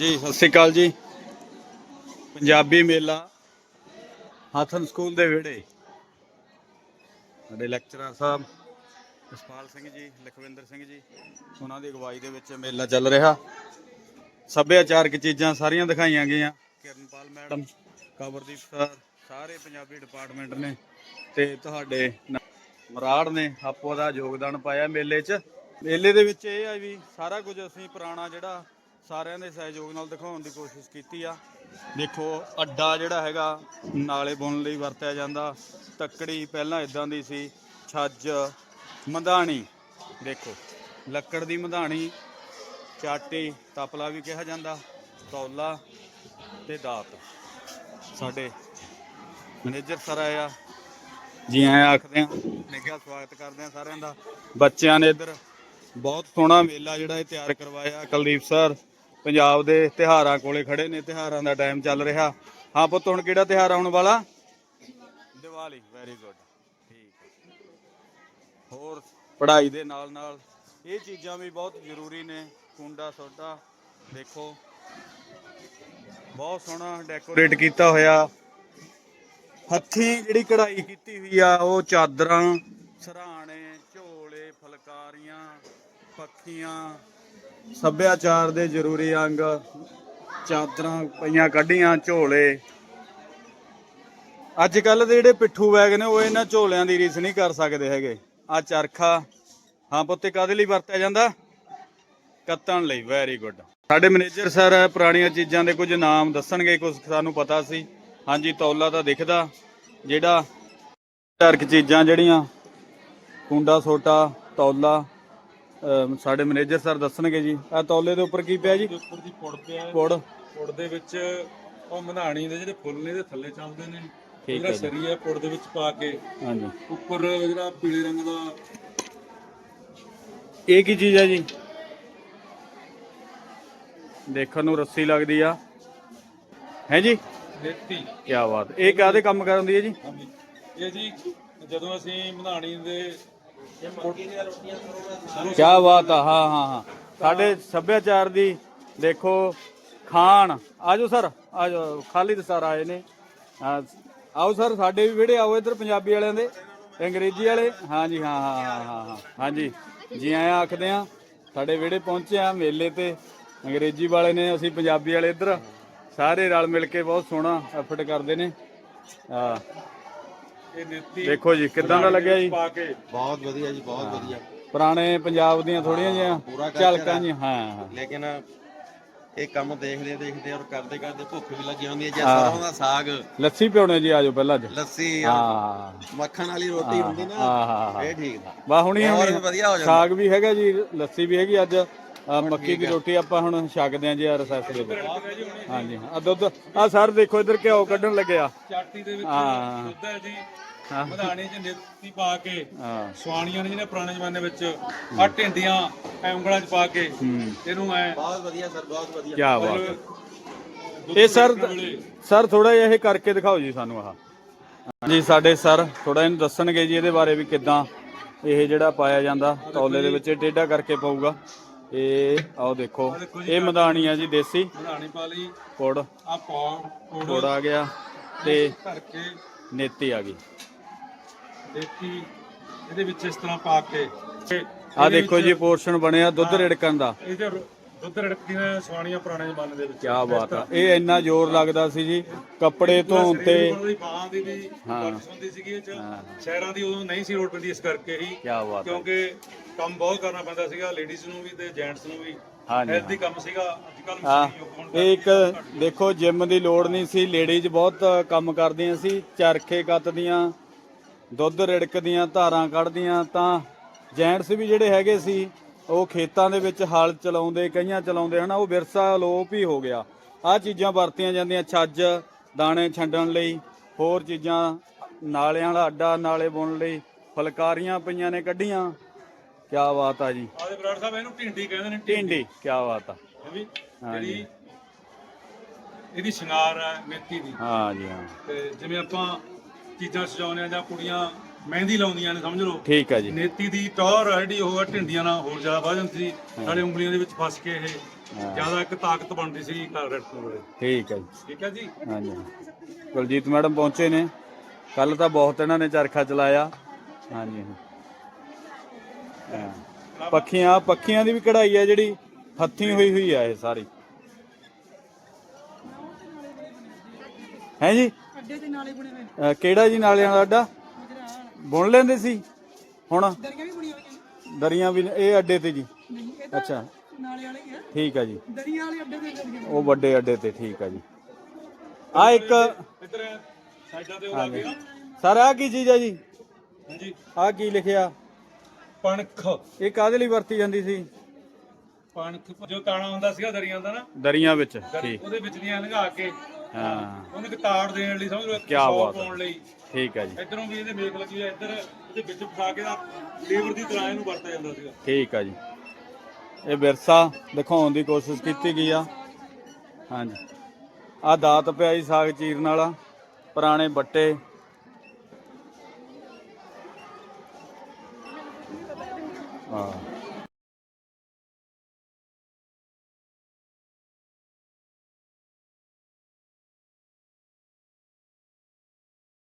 ਜੀ, ਸਤਿ ਸ਼੍ਰੀ ਅਕਾਲ ਜੀ। ਪੰਜਾਬੀ ਮੇਲਾ ਹਾਥਨ ਸਕੂਲ ਦੇ ਵਿਹੜੇ। ਸਾਡੇ ਲੈਕਚਰਰ ਸਾਹਿਬ ਜਸਪਾਲ ਸਿੰਘ ਜੀ, ਲਖਵਿੰਦਰ ਸਿੰਘ ਜੀ, ਉਹਨਾਂ ਦੀ ਅਗਵਾਈ ਦੇ ਵਿੱਚ ਮੇਲਾ ਚੱਲ ਰਿਹਾ। ਸੱਭਿਆਚਾਰਕ ਚੀਜ਼ਾਂ ਸਾਰੀਆਂ ਦਿਖਾਈਆਂ ਗਈਆਂ। ਕਿਰਨਪਾਲ ਮੈਡਮ ਕਵਰਦੀਪ ਸਰ, ਸਾਰੇ ਪੰਜਾਬੀ ਡਿਪਾਰਟਮੈਂਟ ਨੇ ਤੇ ਤੁਹਾਡੇ ਮਰਾੜ ਨੇ ਆਪੋ ਦਾ ਯੋਗਦਾਨ ਪਾਇਆ ਮੇਲੇ 'ਚ। ਮੇਲੇ ਦੇ ਵਿੱਚ ਇਹ ਆ ਵੀ ਸਾਰਾ ਕੁਝ ਅਸੀਂ ਪੁਰਾਣਾ ਜਿਹੜਾ ਸਾਰਿਆਂ ਦੇ ਸਹਿਯੋਗ ਨਾਲ ਦਿਖਾਉਣ ਦੀ ਕੋਸ਼ਿਸ਼ ਕੀਤੀ ਆ। ਦੇਖੋ, ਅੱਡਾ ਜਿਹੜਾ ਹੈਗਾ, ਨਾਲੇ ਬੁਣਨ ਲਈ ਵਰਤਿਆ ਜਾਂਦਾ। ਤੱਕੜੀ ਪਹਿਲਾਂ ਇਦਾਂ ਦੀ ਸੀ, ਛੱਜ, ਮਧਾਣੀ। ਦੇਖੋ, ਲੱਕੜ ਦੀ ਮਧਾਣੀ, ਚਾਟੀ, ਤਪਲਾ ਵੀ ਕਿਹਾ ਜਾਂਦਾ, ਤੌਲਾ ਤੇ ਦਾਤ। ਸਾਡੇ ਮੈਨੇਜਰ ਸਰ ਆਇਆ ਜੀ ਆਇਆਂ ਆਖਦੇ ਆ। ਨਿੱਘਾ ਸਵਾਗਤ ਕਰਦੇ ਆ ਸਾਰਿਆਂ ਦਾ। ਬੱਚਿਆਂ ਨੇ ਇੱਧਰ ਬਹੁਤ ਸੋਹਣਾ ਮੇਲਾ ਜਿਹੜਾ ਇਹ ਤਿਆਰ ਕਰਵਾਇਆ, ਕੁਲਦੀਪ ਸਰ। ਪੰਜਾਬ ਦੇ ਤਿਹਾਰਾਂ ਕੋਲੇ ਖੜੇ ਨੇ ਤਿਹਾਰਾਂ ਦਾ ਟਾਈਮ ਚੱਲ ਰਿਹਾ। ਹਾਂ ਪੁੱਤ ਹੁਣ ਕਿਹੜਾ ਤਿਹਾਰ ਆਉਣ ਵਾਲਾ? ਦੀਵਾਲੀ ਵੈਰੀ ਗੁੱਡ ਠੀਕ। ਹੋਰ ਪੜ੍ਹਾਈ ਦੇ ਨਾਲ ਨਾਲ ਇਹ ਚੀਜ਼ਾਂ ਵੀ ਬਹੁਤ ਜ਼ਰੂਰੀ ਨੇ ਕੁੰਡਾ ਸੋਡਾ ਦੇਖੋ। ਬਹੁਤ ਸੋਹਣਾ ਡੈਕੋਰੇਟ ਕੀਤਾ ਹੋਇਆ। ਹੱਥੀਂ ਜਿਹੜੀ ਕਢਾਈ ਕੀਤੀ ਹੋਈ ਆ ਉਹ ਚਾਦਰਾਂ ਸਰਾਣੇ ਝੋਲੇ ਫਲਕਾਰੀਆਂ ਪੱਖੀਆਂ ਸੱਭਿਆਚਾਰ ਦੇ ਜ਼ਰੂਰੀ ਅੰਗ, ਚਾਦਰਾਂ ਪਈਆਂ ਕੱਢੀਆਂ, ਝੋਲੇ। ਅੱਜ ਕੱਲ ਦੇ ਜਿਹੜੇ ਪਿੱਠੂ ਬੈਗ ਨੇ, ਉਹ ਇਹਨਾਂ ਝੋਲਿਆਂ ਦੀ ਰੀਸ ਨਹੀਂ ਕਰ ਸਕਦੇ ਹੈਗੇ। ਆ ਚਰਖਾ, ਹਾਂ ਪੁੱਤੇ ਕਾਦੇ ਲਈ ਵਰਤਿਆ ਜਾਂਦਾ? ਕੱਤਣ ਲਈ ਵੈਰੀ ਗੁੱਡ ਸਾਡੇ ਮੈਨੇਜਰ ਸਰ ਪੁਰਾਣੀਆਂ ਚੀਜ਼ਾਂ ਦੇ ਕੁਝ ਨਾਮ ਦੱਸਣਗੇ, ਕੁਝ ਸਾਨੂੰ ਪਤਾ ਸੀ। ਹਾਂਜੀ, ਤੌਲਾ ਤਾਂ ਦਿਖਦਾ, ਜਿਹੜਾ ਧਰਕ ਚੀਜ਼ਾਂ ਜਿਹੜੀਆਂ, ਕੁੰਡਾ ਸੋਟਾ, ਤੌਲਾ। ਅਮ ਸਾਡੇ ਮੈਨੇਜਰ ਸਰ ਦੱਸਣਗੇ ਜੀ। ਆ ਤੌਲੇ ਦੇ ਉੱਪਰ ਕੀ ਪਿਆ ਜੀ? ਉੱਪਰ ਦੀ ਪੁੜ ਪਿਆ। ਹੈ। ਪੁੜ। ਪੁੜ ਦੇ ਵਿੱਚ ਉਹ ਮਧਾਣੀ ਦੇ ਜਿਹੜੇ ਫੁੱਲ ਨੇ ਇਹਦੇ ਥੱਲੇ ਚੱਲਦੇ ਨੇ। ਜਿਹੜਾ ਹੈ ਸਰੀ ਹੈ ਪੁੜ ਦੇ ਵਿੱਚ ਪਾ ਕੇ। ਹਾਂਜੀ। ਉੱਪਰ ਜਿਹੜਾ ਪੀਲੇ ਰੰਗ ਦਾ ਇਹ ਕੀ ਚੀਜ਼ ਹੈ ਜੀ? ਦੇਖਣ ਨੂੰ ਰੱਸੀ ਲੱਗਦੀ ਆ। ਹੈ ਜੀ? ਨੇਤੀ। ਕੀ ਬਾਤ। ਇਹ ਕਾਹਦੇ ਕੰਮ ਕਰਨ ਦੀ ਹੈ ਜੀ? ਹਾਂਜੀ। ਇਹ ਜੀ ਜਦੋਂ ਅਸੀਂ ਮਧਾਣੀ ਦੇ ਕੀ ਬਾਤ ਆ, ਹਾਂ ਹਾਂ ਹਾਂ। ਸਾਡੇ ਸੱਭਿਆਚਾਰ ਦੀ ਦੇਖੋ, ਖਾਣ। ਆਜੋ ਸਰ, ਆਜੋ ਖਾਲਿਦ ਸਰ ਆਏ ਨੇ। ਆਓ ਸਰ, ਸਾਡੇ ਵੀ ਵਿਹੜੇ ਆਓ ਇੱਧਰ ਪੰਜਾਬੀ ਵਾਲਿਆਂ ਦੇ, ਅੰਗਰੇਜ਼ੀ ਵਾਲੇ। ਹਾਂਜੀ, ਹਾਂ ਹਾਂ ਹਾਂ ਹਾਂ ਹਾਂ। ਹਾਂਜੀ, ਜੀ ਆਇਆਂ ਆਖਦੇ ਆ, ਸਾਡੇ ਵਿਹੜੇ ਪਹੁੰਚੇ ਆ, ਮੇਲੇ ਤੇ ਅੰਗਰੇਜ਼ੀ ਵਾਲੇ ਨੇ, ਅਸੀਂ ਪੰਜਾਬੀ ਵਾਲੇ ਇੱਧਰ। ਸਾਰੇ ਰਲ ਮਿਲ ਕੇ ਬਹੁਤ ਸੋਹਣਾ ਐਫਰਟ ਕਰਦੇ ਨੇ। ਆ ਇਹ ਨੇਤੀ ਦੇਖੋ ਜੀ ਕਿੱਦਾਂ ਦਾ ਲੱਗਿਆ ਜੀ? ਪਾ ਕੇ। ਬਹੁਤ ਵਧੀਆ ਜੀ ਬਹੁਤ ਵਧੀਆ। ਪੁਰਾਣੇ ਪੰਜਾਬ ਦੀਆਂ ਥੋੜੀਆਂ ਜਿਹੀਆਂ ਝਲਕਾਂ। ਜੀ ਹਾਂ ਹਾਂ। ਲੇਕਿਨ ਇਹ ਕੰਮ ਦੇਖਦੇ ਦੇਖਦੇ ਔਰ ਕਰਦੇ ਕਰਦੇ ਭੁੱਖ ਵੀ ਲੱਗੀ ਹੁੰਦੀ ਹੈ ਜੇ। ਸਰੋਂ ਦਾ ਸਾਗ। ਲੱਸੀ ਪਿਉਣੇ ਜੀ ਆਜੋ ਪਹਿਲਾਂ ਅੱਜ। ਲੱਸੀ ਹਾਂ। ਮੱਖਣ ਵਾਲੀ ਰੋਟੀ ਹੁੰਦੀ ਨਾ ਹਾਂ ਹਾਂ ਹਾਂ। ਇਹ ਠੀਕ ਦਾ ਬਾ ਹੁਣੀ ਹੋਰ ਹੁਣੀ ਵੀ ਵਧੀਆ ਹੋ ਜਾਂਦਾ। ਸਾਗ ਵੀ ਹੈਗਾ ਜੀ ਲੱਸੀ ਵੀ ਹੈਗੀ ਅੱਜ। ਮੱਕੀ ਦੀ ਰੋਟੀ ਆਪਾਂ ਹੁਣ ਛਕਦੇ ਆਂ ਜੀ ਆ ਰਸੈਸ ਦੇ ਵਿੱਚ। ਹਾਂਜੀ ਆ ਦੁੱਧ ਆ ਸਰ ਦੇਖੋ ਇੱਧਰ ਘਿਓ ਕੱਢਣ ਲੱਗਿਆ ਚਾਟੀ ਦੇ ਵਿੱਚ ਹਾਂ। ਦੁੱਧ ਹੈ ਜੀ। ਹਾਂ। ਮਧਾਣੀ 'ਚ ਨੇਤੀ ਪਾ ਕੇ ਹਾਂ। ਸਵਾਣੀਆਂ ਨੇ ਜਿਹਨੇ ਪੁਰਾਣੇ ਜ਼ਮਾਨੇ ਵਿੱਚ ਆ ਢਿੰਡੀਆਂ ਐ ਉਂਗਲਾਂ 'ਚ ਪਾ ਕੇ ਇਹਨੂੰ ਐ ਬਹੁਤ ਵਧੀਆ ਸਰ ਬਹੁਤ ਵਧੀਆ। ਕੀ ਬਾਤ ਇਹ ਸਰ ਸਰ ਥੋੜਾ ਜਿਹਾ ਇਹ ਕਰਕੇ ਦਿਖਾਓ ਜੀ ਸਾਨੂੰ ਆਹ। ਹਾਂਜੀ ਸਾਡੇ ਸਰ ਥੋੜਾ ਇਹਨੂੰ ਦੱਸਣਗੇ ਜੀ ਇਹਦੇ ਬਾਰੇ ਵੀ ਕਿੱਦਾਂ ਇਹ ਜਿਹੜਾ ਪਾਇਆ ਜਾਂਦਾ ਤੌਲੇ ਦੇ ਵਿੱਚ ਟੇਢਾ ਕਰਕੇ ਪਾਊਗਾ। ਇਹ ਆਓ ਦੇਖੋ। ਇਹ ਮਧਾਣੀ ਆ ਜੀ ਦੇਸੀ। ਮਧਾਣੀ ਪਾ ਲਈ। ਪੁੜ। ਆ ਪੌੜ। ਪੁੜ ਆ ਗਿਆ ਤੇ ਧਰ ਕੇ ਨੇਤੀ ਆ ਗਈ। ਦੇਤੀ ਇਹਦੇ ਵਿੱਚ ਇਸ ਤਰ੍ਹਾਂ ਪਾ ਕੇ ਆ ਦੇਖੋ ਜੀ ਪੋਰਸ਼ਨ ਬਣਿਆ ਦੁੱਧ ਰਿੜਕਣ ਦਾ। ਇਹਦੇ ਦੁੱਧ ਰੜਕਦੀਆਂ ਸਵਾਣੀਆਂ ਪੁਰਾਣੇ ਜ਼ਮਾਨੇ ਦੇ ਵਿੱਚ। ਕੀ ਬਾਤ ਆ। ਇਹ ਇੰਨਾ ਜ਼ੋਰ ਲੱਗਦਾ ਸੀ ਜੀ ਕੱਪੜੇ ਧੋਣ ਤੇ। ਬਾਹਾਂ ਦੀ ਵੀ ਹਾਂ। ਹੁੰਦੀ ਸੀਗੀ ਇਹ ਚ। ਹਾਂ। ਸ਼ਹਿਰਾਂ ਦੀ ਉਦੋਂ ਨਹੀਂ ਸੀ ਲੋੜ ਪੈਂਦੀ ਇਸ ਕਰਕੇ ਹੀ। ਕੀ ਬਾਤ ਆ। ਕਿਉਂਕਿ ਕੰਮ ਬਹੁਤ ਕਰਨਾ ਪੈਂਦਾ ਸੀਗਾ ਲੇਡੀਜ਼ ਨੂੰ ਵੀ ਤੇ ਜੈਂਟਸ ਨੂੰ ਵੀ। ਹਾਂਜੀ ਹੈਲਥੀ ਕੰਮ ਸੀਗਾ ਅੱਜ ਕੱਲ ਹਾਂ ਮਸ਼ੀਨੀ ਯੁੱਗ ਹੋਣ ਇਹ ਇੱਕ ਦੇਖੋ ਜਿਮ ਦੀ ਲੋੜ ਨਹੀਂ ਸੀ ਲੇਡੀਜ਼ ਬਹੁਤ ਕੰਮ ਕਰਦੀਆਂ ਸੀ ਚਰਖੇ ਕੱਤਦੀਆਂ ਦੁੱਧ ਰਿੜਕਦੀਆਂ ਧਾਰਾਂ ਕੱਢਦੀਆਂ ਤਾਂ ਜੈਂਟਸ ਵੀ ਜਿਹੜੇ ਹੈਗੇ ਸੀ ਉਹ ਖੇਤਾਂ ਦੇ ਵਿੱਚ ਹਲ ਚਲਾਉਂਦੇ ਕਈਆਂ ਚਲਾਉਂਦੇ ਹਨਾ ਉਹ ਵਿਰਸਾ ਅਲੋਪ ਹੀ ਹੋ ਗਿਆ। ਆਹ ਚੀਜ਼ਾਂ ਵਰਤੀਆਂ ਜਾਂਦੀਆਂ ਛੱਜ ਦਾਣੇ ਛੰਡਣ ਲਈ ਹੋਰ ਚੀਜ਼ਾਂ ਨਾਲਿਆਂ ਵਾਲਾ ਅੱਡਾ ਨਾਲੇ ਬੁਣਨ ਲਈ ਫਲਕਾਰੀਆਂ ਪਈਆਂ ਨੇ ਕੱਢੀਆਂ। ਕੀ ਬਾਤ ਆ ਜੀ। ਆਦੇ ਬਰਾੜ ਸਾਹਿਬ ਇਹਨੂੰ ਢਿੰਡੀ ਕਹਿੰਦੇ ਨੇ ਢਿੰਡੀ। ਕੀ ਬਾਤ ਆ। ਇਹ ਵੀ ਹਾਂਜੀ। ਜਿਹੜੀ ਇਹਦੀ ਸ਼ਿੰਗਾਰ ਹੈ ਮੇਥੀ ਦੀ। ਹਾਂ ਜੀ ਹਾਂ। ਤੇ ਜਿਵੇਂ ਆਪਾਂ ਚੀਜ਼ਾਂ ਸਜਾਉਂਦੇ ਆ ਜਾਂ ਕੁੜੀਆਂ ਮਹਿੰਦੀ ਲਾਉਂਦੀਆਂ ਨੇ ਸਮਝ ਲਓ। ਠੀਕ ਹੈ ਜੀ। ਨੇਤੀ ਦੀ ਟੌਰ ਆ ਜਿਹੜੀ ਉਹ ਆ ਢਿੰਡੀਆਂ ਨਾਲ ਹੋਰ ਜ਼ਿਆਦਾ ਵਧ ਜਾਂਦੀ ਸੀ। ਨਾਲੇ ਉਂਗਲੀਆਂ ਦੇ ਵਿੱਚ ਫਸ ਕੇ ਇਹ ਹਾਂ। ਜ਼ਿਆਦਾ ਇੱਕ ਤਾਕਤ ਬਣਦੀ ਸੀ ਰੱਖਣ ਵੇਲੇ। ਠੀਕ ਹੈ ਜੀ। ਠੀਕ ਹੈ ਜੀ। ਹਾਂਜੀ ਕੁਲਜੀਤ ਮੈਡਮ ਪਹੁੰਚੇ ਨੇ। ਕੱਲ ਤਾਂ ਬਹੁਤ ਇਹਨਾਂ ਨੇ ਚਰਖਾ ਚਲਾਇਆ। ਹਾਂਜੀ ਹਾਂ। ਪੱਖੀਆਂ ਪੱਖੀਆਂ ਦੀ ਵੀ ਕਢਾਈ ਆ ਜਿਹੜੀ ਹੱਥੀਂ ਹੋਈ ਹੋਈ ਆ ਇਹ ਸਾਰੀ। ਹੈ ਜੀ? ਅੱਡੇ ਦੇ ਨਾਲੇ ਬੁਣੇ ਹੋਏ ਅਹ ਕਿਹੜਾ ਜੀ ਨਾਲਿਆਂ ਦਾ ਅੱਡਾ? ਬੁਣ ਲੈਂਦੇ ਸੀ। ਹੁਣ? ਦਰੀਆਂ ਵੀ ਬੁਣੀਆਂ ਹੋਈਆਂ ਨੇ। ਦਰੀਆਂ ਵੀ ਨੇ- ਇਹ ਅੱਡੇ ਤੇ ਜੀ। ਨਹੀਂ ਇਹ ਤਾਂ ਅੱਛਾ। ਨਾਲੇ ਵਾਲੇ ਹੀ ਆ। ਠੀਕ ਆ ਜੀ। ਦਰੀਆਂ ਵਾਲੇ ਅੱਡੇ ਤੇ ਦਰੀਆਂ ਉਹ ਵੱਡੇ ਅੱਡੇ ਤੇ ਠੀਕ ਆ ਜੀ। ਆ ਇੱਕ ਇੱਧਰ ਸਾਈਡਾਂ ਤੇ ਉਹ ਲੱਗ ਗਿਆ ਸਰ ਆ ਕੀ ਚੀਜ਼ ਆ ਜੀ? ਹਾਂਜੀ। ਆ ਕੀ ਲਿਖਿਆ? ਪਣਖ। ਇਹ ਕਾਹਦੇ ਲਈ ਵਰਤੀ ਜਾਂਦੀ ਸੀ? ਪਣਖ ਜੋ ਤਾਣਾ ਹੁੰਦਾ ਸੀਗਾ ਦਰੀਆਂ ਦਾ ਨਾ। ਦਰੀਆਂ ਵਿੱਚ ਦਰੀ- ਠੀਕ। ਉਹਦੇ ਵਿੱਚ ਦੀਆਂ ਲੰਘਾ ਕੇ ਹਾਂ। ਉਹਨੂੰ ਇੱਕ ਤਾੜ ਦੇਣ ਲਈ ਸਮਝ ਲਓ ਇੱਕ ਕਿਆ ਸੌ ਬਾਤ ਹੈ। ਪਾਉਣ ਲਈ। ਠੀਕ ਆ ਜੀ। ਇਧਰੋਂ ਵੀ ਇਹਦੇ ਮੇਖ ਲੱਗੀ ਹੈ ਇੱਧਰ ਇਹਦੇ ਵਿੱਚ ਫਸਾ ਕੇ ਦਾ ਲੇਬਰ ਦੀ ਤਰ੍ਹਾਂ ਇਹਨੂੰ ਵਰਤਿਆ ਜਾਂਦਾ ਸੀਗਾ। ਠੀਕ ਆ ਜੀ। ਇਹ ਵਿਰਸਾ ਦਿਖਾਉਣ ਦੀ ਕੋਸ਼ਿਸ਼ ਕੀਤੀ ਗਈ ਆ। ਹਾਂਜੀ। ਆ ਦਾਤ ਪਿਆ ਜੀ ਸਾਗ ਚੀਰਨ ਵਾਲਾ ਪੁਰਾਣੇ ਬੱਟੇ। ਹਾਂ